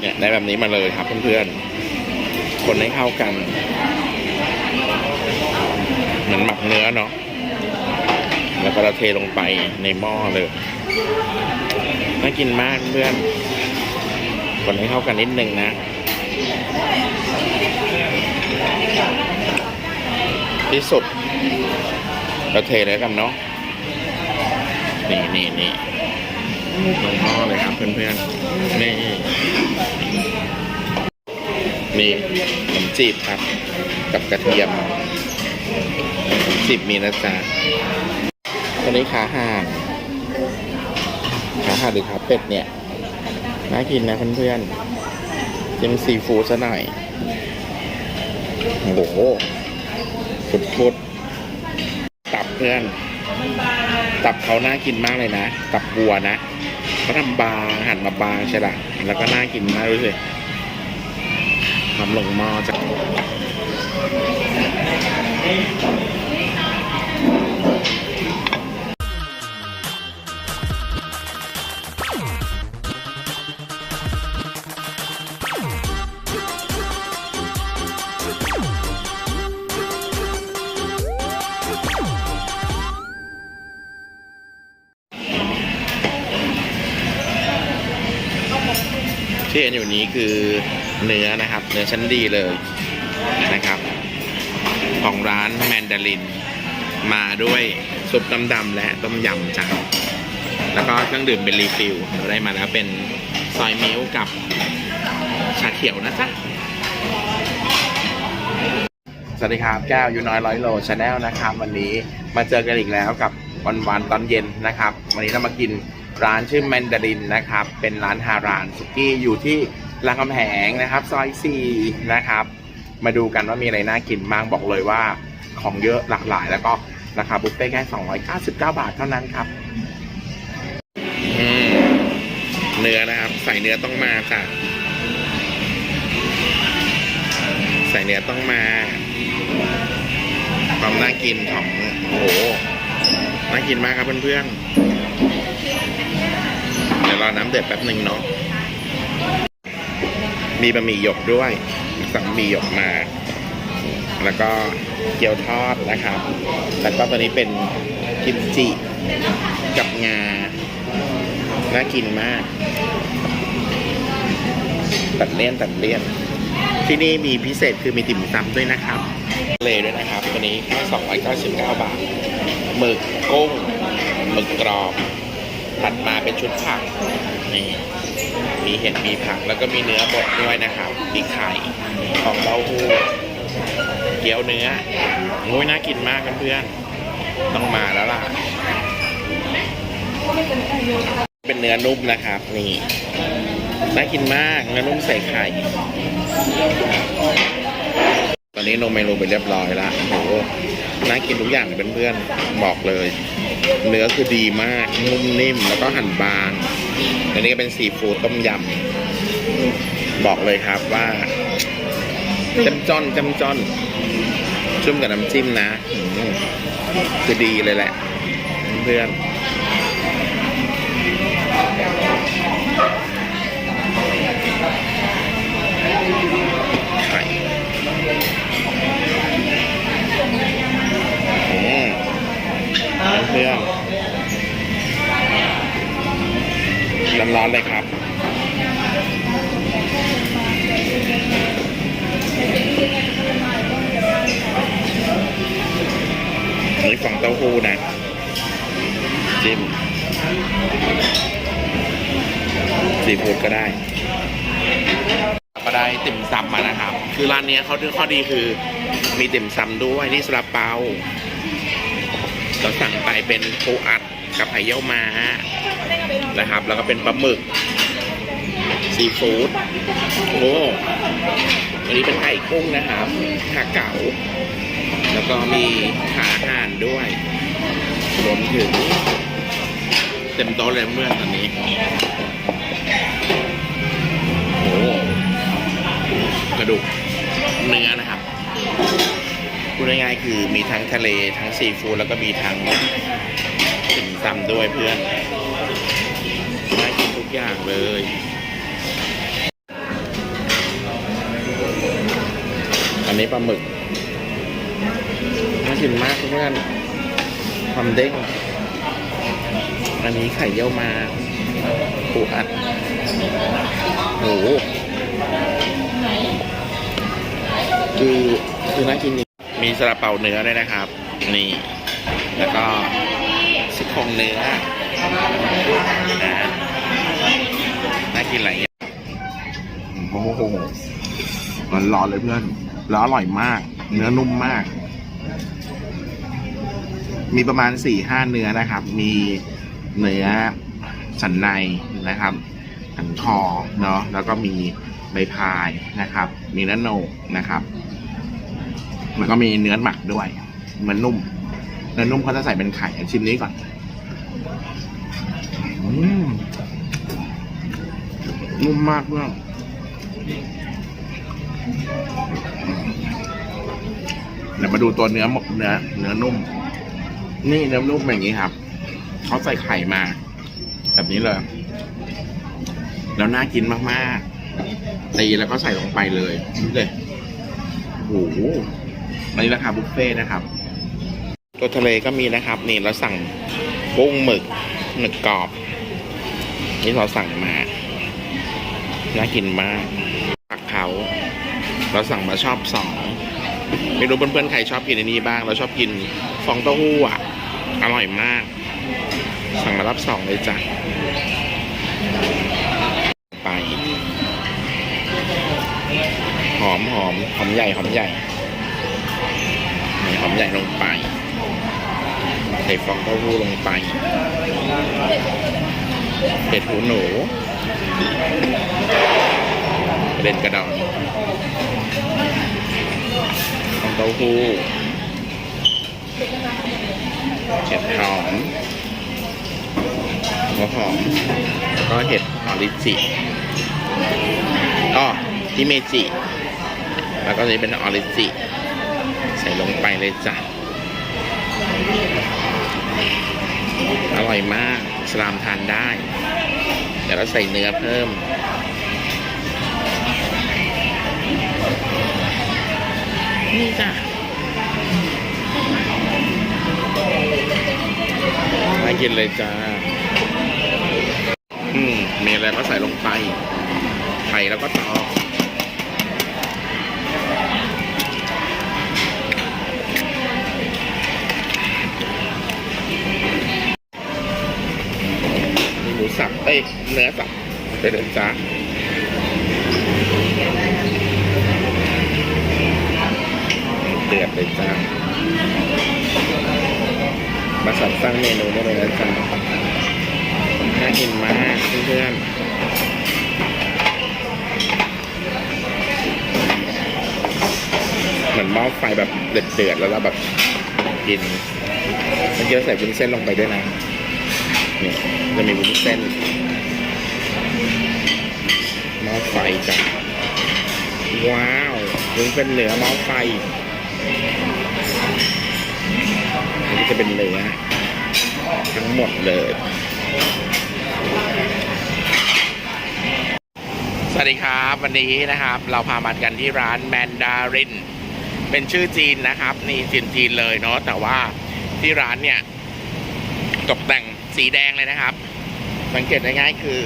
เนี่ยได้แบบนี้มาเลยครับเพื่อนๆ คนให้เข้ากัน เหมือนหมักเนื้อเนาะ แล้วก็เราเทลงไปในหม้อเลย น่ากินมากเพื่อน คนให้เข้ากันนิดนึงนะที่สุด เราเทเลยกันเนาะ นี่นี่นี่ลงหม้อเลยครับเพื่อนๆนี่ นี่ขนมจีบครับ กับกระเทียมขนมจีบมีนะจ๊ะตัวนี้ขาห่างขาห่างหรือขาเป็ดเนี่ยน่ากินนะเพื่อนๆจิ้มซีฟู้ดซะหน่อยโอ้โหฟุดๆตับเพื่อนตับเขาน่ากินมากเลยนะ ตับบัวนะเขาทำบางหั่นมาบางใช่ละแล้วก็น่ากินมากด้วยสิ ทำลงหม้อจ้ะที่เห็นอยู่นี้คือ เนื้อนะครับ เนื้อชั้นดีเลยนะครับ ของร้านแมนดาริน มาด้วยซุปน้ำดำและต้มยำจ้ะแล้วก็เครื่องดื่มเป็นรีฟิลเราได้มาแล้วเป็นซอยมิลกับชาเขียวนะจ๊ะสวัสดีครับแก้วยูน้อยร้อยโลชาแนลนะครับ วันนี้มาเจอกันอีกแล้วกับวันวันตอนเย็นนะครับ วันนี้เรามากินร้านชื่อแมนดารินนะครับ เป็นร้านฮารานสุกี้อยู่ที่ รามคำแหงนะครับ ซอยสี่นะครับ มาดูกันว่ามีอะไรน่ากินบ้างบอกเลยว่าของเยอะหลากหลาย แล้วก็ราคาบุฟเฟ่แค่ 299 บาทเท่านั้นครับเนื้อนะครับ ใส่เนื้อต้องมาจ้ะใส่เนื้อต้องมาความน่ากินของโอ้โหน่ากินมากครับเพื่อนๆเดี๋ยวรอน้ำเดือดแป๊บหนึ่งเนาะ มีบะหมี่หยกด้วยสั่งบะหมี่หยกมา แล้วก็เกี๊ยวทอดนะครับ แล้วก็ตัวนี้เป็นกิมจิกับงา น่ากินมาก ตัดเลี่ยนตัดเลี่ยน ที่นี่มีพิเศษคือมีติ่มซำด้วยนะครับเลยด้วยนะครับ ตัวนี้แค่299 บาทหมึกกุ้งหมึกกรอบ ถัดมาเป็นชุดผักนี่ มีเห็ดมีผักแล้วก็มีเนื้อบดด้วยนะครับมีไข่ของเต้าหู้เกี๊ยวเนื้อโอ้ยน่ากินมากเพื่อนๆต้องมาแล้วล่ะ เป็นเนื้อนุ่มนะครับ นี่น่ากินมากเนื้อนุ่มใส่ไข่ ตอนนี้ลงเมนูไปเรียบร้อยแล้วโอ้โหน่ากินทุกอย่างเลยเพื่อนๆบอกเลย เนื้อคือดีมากนุ่มนิ่มแล้วก็หั่นบางอันนี้ก็เป็นซีฟู้ดต้มยำบอกเลยครับว่าจ้ำจ้อนจ้ำจ้อนชุ่มกับน้ำจิ้มนะคือดีเลยแหละ เพื่อน ต้าหู้นะ จิ้มซีฟู้ดก็ได้ ก็ได้ติ่มซำมานะครับ คือร้านเนี้ยเขาข้อดีคือ มีติ่มซำด้วยนี่สลับเปาเราสั่งไปเป็นปูอัดกับไข่เยี่ยวม้านะครับ แล้วก็เป็นปลาหมึกซีฟู้ดโอ้วันนี้เป็นไก่กุ้งนะครับขาเก๋า แล้วก็มีขาห่านด้วยรวมถึง เต็มโต๊ะเลยเมื่อตอนนี้โอ้กระดูกเนื้อนะครับพูดง่ายๆคือมีทั้งทะเลทั้งซีฟู้ดแล้วก็มีทั้งติ่มซำด้วยเพื่อนน่ากินทุกอย่างเลยอันนี้ปลาหมึก น่ากินมากเพื่อนความเด้ง อันนี้ไข่เยี่ยวมาปูอัดโอ้โหคือคือน่ากินจริงมีซาลาเปาเนื้อด้วยนะครับ นี่ แล้วก็ซี่โครงเนื้อนะน่ากินหลายอย่างโอ้โหร้อนๆเลยเพื่อน แล้วอร่อยมาก เนื้อนุ่มมาก มีประมาณสี่ห้าเนื้อนะครับ มีเนื้อสันในนะครับสันคอเนาะแล้วก็มีใบพายนะครับ มีเนื้อโหนกนะครับแล้วก็มีเนื้อหมักด้วยเหมือนนุ่มเนื้อนุ่มเขาจะใส่เป็นไข่ชิมนี้ก่อนอืมนุ่มมากเพื่อนเดี๋ยวมาดูตัวเนื้อหมกเนื้อเนื้อนุ่ม นี่เนื้อนุ่มอย่างนี้ครับ เขาใส่ไข่มา แบบนี้เลย แล้วน่ากินมากๆ ตีแล้วก็ใส่ลงไปเลยดูเลยโอ้โหอันนี้ราคาบุฟเฟ่นะครับ ตัวทะเลก็มีนะครับ นี่เราสั่งกุ้งหมึกหมึกกรอบ นี่เราสั่งมา น่ากินมากผักเผาเราสั่งมาชอบสองไม่รู้เพื่อนๆใครชอบกินอันนี้บ้าง เราชอบกิน ฟองเต้าหู้อะ อร่อยมาก สั่งมารับสองเลยจ้ะ ไปหอมหอมหอมใหญ่หอมใหญ่หอมใหญ่ลงไป ใส่ฟองเต้าหู้ลงไปเห็ดหูหนูเด่นกระดองฟองเต้าหู้ เห็ดหอมหัวหอมแล้วก็เห็ดออริจิก็ที่เมจิ แล้วก็จะเป็นออริจิ ใส่ลงไปเลยจ้ะ อร่อยมาก สลามทานได้ เดี๋ยวเราใส่เนื้อเพิ่มนี่จ้ะากินเลยจ้า อืมมีอะไรก็ใส่ลงไป ไข่แล้วก็ตอกมีหมูสับเอ้ยเนื้อสับไปเลยจ้าเดือดเลยจ้า มาสั่งสร้างเมนูได้เลยนะจ๊ะน่ากินมากเพื่อนๆเหมือนหม้อไฟแบบเดือดๆแล้วเราแบบกินมันเยอะใส่วุ้นเส้นลงไปด้วยนะนี่จะมีวุ้นเส้นหม้อไฟจ้ะว้าววุ้นเป็นเหนือหม้อไฟ อันนี้จะเป็นเนื้อทั้งหมดเลย สวัสดีครับ วันนี้นะครับ เราพามากันที่ร้านแมนดาริน เป็นชื่อจีนนะครับ นี่จีนจีนเลยเนาะแต่ว่าที่ร้านเนี่ย ตกแต่งสีแดงเลยนะครับ สังเกตได้ง่ายคือ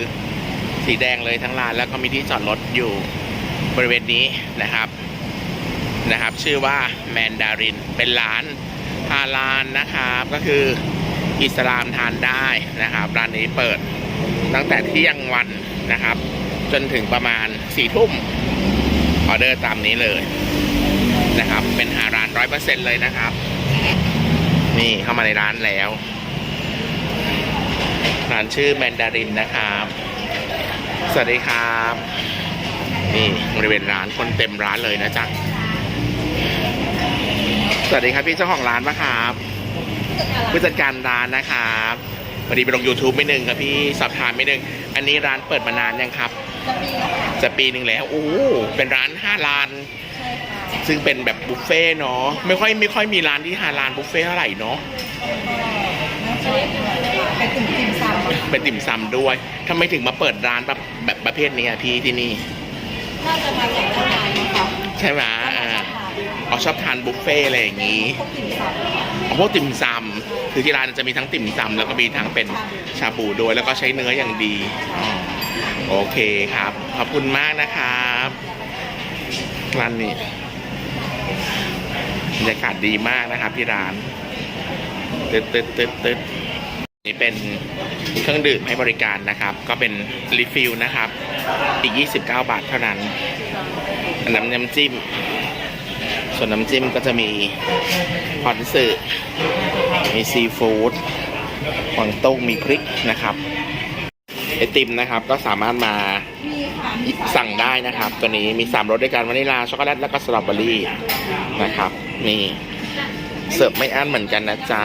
สีแดงเลยทั้งร้านแล้วก็มีที่จอดรถอยู่บริเวณนี้นะครับนะครับ ชื่อว่าแมนดารินเป็นร้านาลานนะครับก็คืออิสลามทานได้นะครับ ร้านนี้เปิดตั้งแต่เที่ยงวันนะครับ จนถึงประมาณสี่ทุ่มออเดอร์ตามนี้เลยนะครับ เป็นฮาลานร้อยเปอร์เซ็นเลยนะครับ นี่เข้ามาในร้านแล้วร้านชื่อแมนดารินนะครับ สวัสดีครับ นี่บริเวณร้านคนเต็มร้านเลยนะจ๊ะ สวัสดีครับพี่เจ้าของร้านปะครับผู้จัดการร้านนะครับพอดีไปลง YouTube ไม่หนึ่งครับพี่สอบถามไม่หนึ่งอันนี้ร้านเปิดมานานยังครับ จะปีหนึ่งแล้วโอ้โหเป็นร้านห้าร้าน ซึ่งเป็นแบบบุฟเฟ่ต์เนาะไม่ค่อยไม่ค่อยมีร้านที่ฮาลานบุฟเฟ่ต์เท่าไหร่เนาะเป็นติ่มติ่มซำอะค่ะเป็นติ่มซำด้วยทำไมถึงมาเปิดร้านแบบแบบประเภทนี้อะพี่ที่นี่น่าจะมาจากทางไทยนะคะใช่ไหม อ่าชอบทานบุฟเฟ่อะไรอย่างนี้พวกติ่มซำอ๋อพวกติ่มซำคือที่ร้านจะมีทั้งติ่มซำแล้วก็มีทั้งเป็นชาบูด้วยแล้วก็ใช้เนื้ออย่างดีโอเคครับ ขอบคุณมากนะครับร้านนี้บรรยากาศดีมากนะครับที่ร้านตึ๊ดตึ๊ดตึ๊ดตึ๊ดนี่เป็นเครื่องดื่มให้บริการนะครับ ก็เป็นรีฟิลนะครับ อีก 29 บาทเท่านั้นนน้ำน้ำจิ้ม ส่วนน้ำจิ้มก็จะมีพอนสึมีซีฟู้ดหวังต้งมีพริกนะครับไอติมนะครับก็สามารถมาสั่งได้นะครับ ตัวนี้มี 3รสด้วยกันวานิลาช็อกโกแลตแล้วก็สตรอเบอรี่นะครับ นี่ เสิร์ฟไม่อั้นเหมือนกันนะจ๊ะ